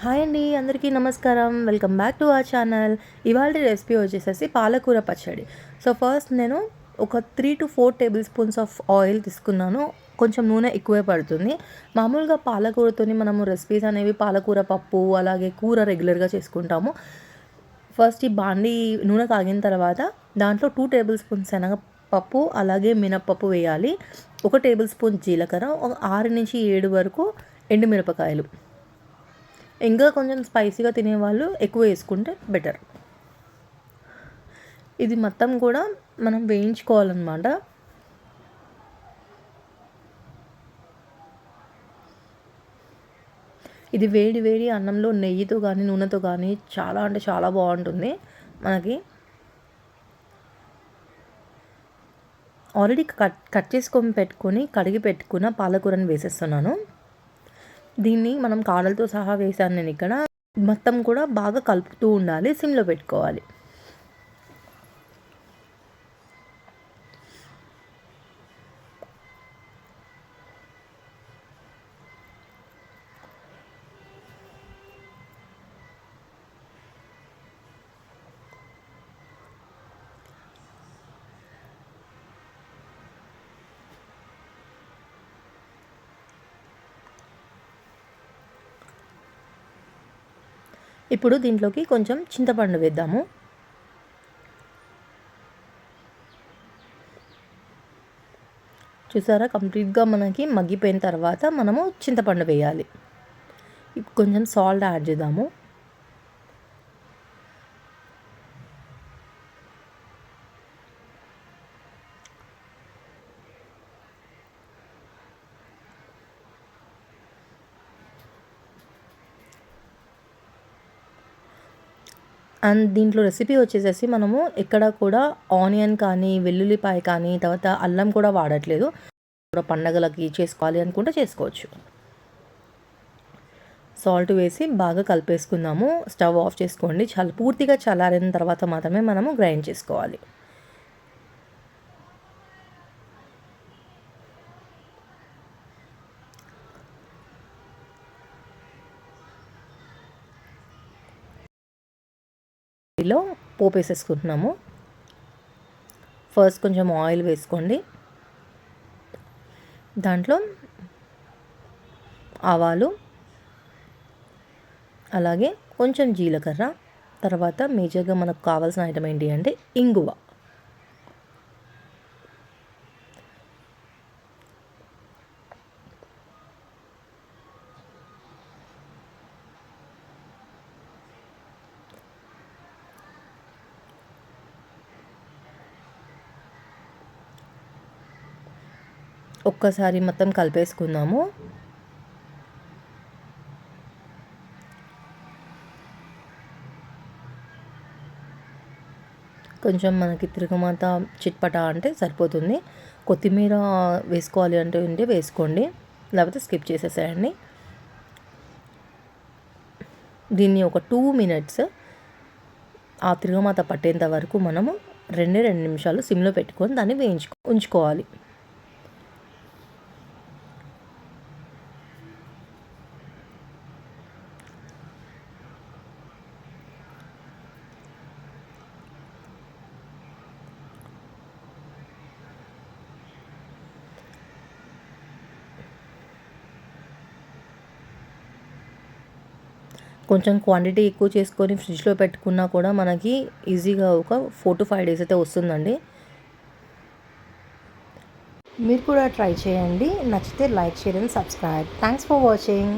Hi అండి అందరికీ నమస్కారం. వెల్కమ్ బ్యాక్ టు ఆ ఛానల్. ఇవాళ రెసిపీ వచ్చేసేసి పాలకూర పచ్చడి. సో ఫస్ట్ నేను ఒక three to four tablespoons of oil తీసుకున్నాను. కొంచెం నూనె ఎక్కువే పడుతుంది. మామూలుగా పాలకూరతోని మనము రెసిపీస్ అనేవి పాలకూర పప్పు అలాగే కూర రెగ్యులర్గా చేసుకుంటాము. ఫస్ట్ ఈ బాండి నూనె కాగిన తర్వాత దాంట్లో టూ టేబుల్ స్పూన్స్ శనగ పప్పు అలాగే మినప్పప్పు వేయాలి. ఒక టేబుల్ స్పూన్ జీలకర్ర ఒక ఆరు నుంచి ఏడు వరకు ఎండుమిరపకాయలు. ఇంకా కొంచెం స్పైసీగా తినేవాళ్ళు ఎక్కువ వేసుకుంటే బెటర్. ఇది మొత్తం కూడా మనం వేయించుకోవాలన్నమాట. ఇది వేడి వేడి అన్నంలో నెయ్యితో కానీ నూనెతో కానీ చాలా అంటే చాలా బాగుంటుంది మనకి. ఆల్రెడీ కట్ కట్ చేసుకొని పెట్టుకొని కడిగి పెట్టుకున్న పాలకూరని వేసేస్తున్నాను. దీన్ని మనం కాడలతో సహా వేసాను నేను ఇక్కడ. మొత్తం కూడా బాగా కలుపుతూ ఉండాలి సిమ్లో పెట్టుకోవాలి. ఇప్పుడు దీంట్లోకి కొంచెం చింతపండు వేద్దాము. చూసారా? కంప్లీట్గా మనకి మగ్గిపోయిన తర్వాత మనము చింతపండు వేయాలి. కొంచెం సాల్ట్ యాడ్ చేద్దాము. అండ్ దీంట్లో రెసిపీ వచ్చేసేసి మనము ఎక్కడ కూడా ఆనియన్ కానీ వెల్లుల్లిపాయ కానీ తర్వాత అల్లం కూడా వాడట్లేదు. పండగలకి చేసుకోవాలి అనుకుంటే చేసుకోవచ్చు. సాల్ట్ వేసి బాగా కలిపేసుకుందాము. స్టవ్ ఆఫ్ చేసుకోండి. చాలా పూర్తిగా చల్లారిన తర్వాత మాత్రమే మనము గ్రైండ్ చేసుకోవాలి. లో పోపు వేసేసుకుంటున్నాము ఫస్ట్ కొంచెం ఆయిల్ వేసుకోండి. దాంట్లో ఆవాలు అలాగే కొంచెం జీలకర్ర తర్వాత మేజర్గా మనకు కావాల్సిన ఐటమ్ ఏంటి అంటే ఇంగువ. ఒక్కసారి మొత్తం కలిపేసుకుందాము. కొంచెం మనకి తిరుగుమాత చిట్పట అంటే సరిపోతుంది. కొత్తిమీర వేసుకోవాలి అంటే ఉంటే వేసుకోండి. లేకపోతే స్కిప్ చేసేసేయండి. దీన్ని ఒక టూ మినిట్స్ ఆ తిరగమాత పట్టేంత వరకు మనము రెండే రెండు నిమిషాలు సిమ్లో పెట్టుకొని దాన్ని వేయించుకో ఉంచుకోవాలి. కొంచెం క్వాంటిటీ ఎక్కువ చేసుకొని ఫ్రిడ్జ్లో పెట్టుకున్నా కూడా మనకి ఈజీగా ఒక ఫోర్ టు ఫైవ్ డేస్ అయితే వస్తుందండి. మీరు కూడా ట్రై చేయండి. నచ్చితే like share and subscribe thanks for watching